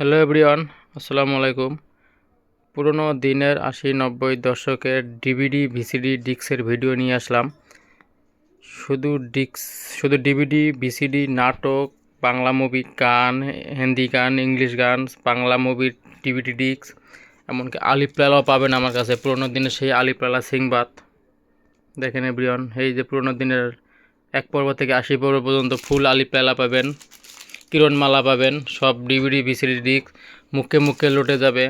Hello everyone আসসালামু আলাইকুম পুরনো দিনের আশি নব্বই দশকের ডিভিডি ভিসিডি ডিক্সের ভিডিও নিয়ে আসলাম। শুধু ডিক্স শুধু ডিভিডি ভিসিডি নাটক, বাংলা মুভি গান, হিন্দি গান ইংলিশ গান, বাংলা মুভির ডিভিডি ডিক্স এমনকি আলিপ্লালাও পাবেন আমার কাছে। পুরনো দিনের সেই আলিপ্লালা সিংবাদ। দেখেন এভরিওয়ান এই যে পুরনো দিনের এক পর্ব থেকে আশি পর্ব পর্যন্ত ফুল আলিপ্লালা পাবেন। কিরণমালা পাবেন, সব ডিভিডি ভিসিডি ডিস্ক মুখে মুখে লুটে যাবে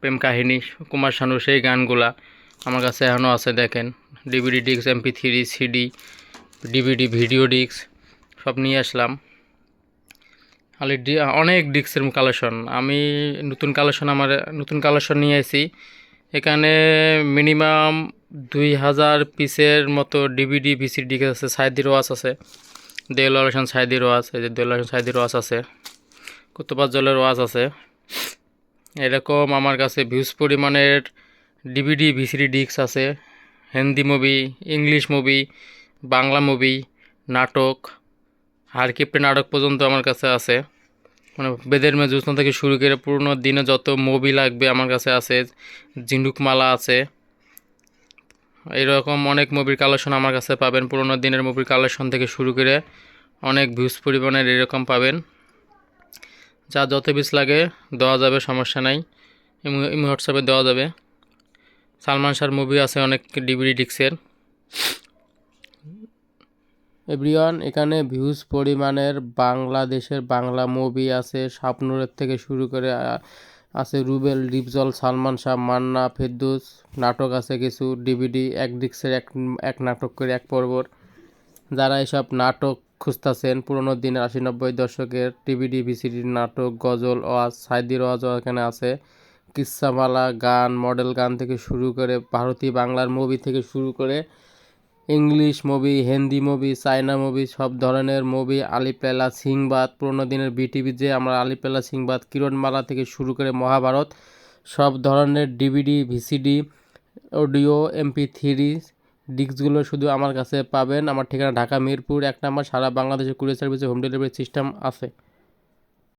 প্রেম কাহিনী, কুমার শানুর সেই গানগুলা আমার কাছে এখনও আছে, দেখেন। DVD disc MP three CD DVD video disc সব নিয়ে আসলাম। খালি অনেক ডিস্কের কালেকশন আমি নতুন কালেকশন আমার, নতুন কালেকশন নিয়ে আসি এখানে মিনিমাম দুই হাজার পিসের মতো ডিভিডি ভিসিডি ডিস্ক আছে, সাইদির ওয়াচ আছে। দেউলাল হোসেন সাইদির ওয়াজ এই যে দেউলাল হোসেন সাইদির ওয়াজ আছে। কুতুবাজ জলের ওয়াজ আছে। এরকম আমার কাছে ভিউজ পরিমাণের ডিভিডি, ভিসিডি ডিস্ক আছে। Hindi movie, English movie, Bangla movie, নাটক হারকিপ্টে নাটক পর্যন্ত আমার কাছে আছে। মানে বেদের মেজুসনা থেকে শুরু করে পুরোনো দিনে যত মুভি লাগবে আমার কাছে আছে। ঝিনুকমালা আছে। এইরকম অনেক মুভির কালেকশন আমার কাছে পাবেন। পুরোনো দিনের মুভির কালেকশন থেকে শুরু করে অনেক ভিউজ পরিমাণের এরকম পাবেন। যা যত পিস লাগে দেওয়া যাবে, সমস্যা নাই। ইমো হোয়াটসঅ্যাপে দেওয়া যাবে। সালমান শাহর মুভি আছে অনেক ডিভিডি ডিক্সের এভরিওয়ান, এখানে ভিউজ পরিমাণের বাংলাদেশের বাংলা মুভি আছে। স্বপ্নুরের থেকে শুরু করে আছে রুবেল, ডিপজল, সালমান শাহ, মান্না, ফেরদৌস, নাটক আছে কিছু, ডিভিডি, এক ডিক্সের এক এক নাটক করে এক পর্বর। যারা এসব নাটক খুঁজতেছেন, পুরোনো দিনের আশি নব্বই দশকের টিভিডি ভিসিডি, নাটক, গজল, ওয়াজ, সাইদির ওয়াজও এখানে আছে। কিস্সামালা, গান, মডেল গান থেকে শুরু করে ভারতীয় বাংলার মুভি থেকে শুরু করে English movie, Hindi movie, China movie, সব ধরনের মুভি, আলিপেলা, সিংবাদ, পুরোনো দিনের বিটিভি যে আমরা আলিপেলা, সিংবাদ, কিরণমালা থেকে শুরু করে মহাভারত, সব ধরনের DVD, VCD, audio, MP three, ডিস্কগুলো শুধু আমার কাছে পাবেন। আমার ঠিকানা ঢাকা, মিরপুর, এক নাম্বার, সারা বাংলাদেশে কুরিয়ার সার্ভিসে হোম ডেলিভারি সিস্টেম আছে।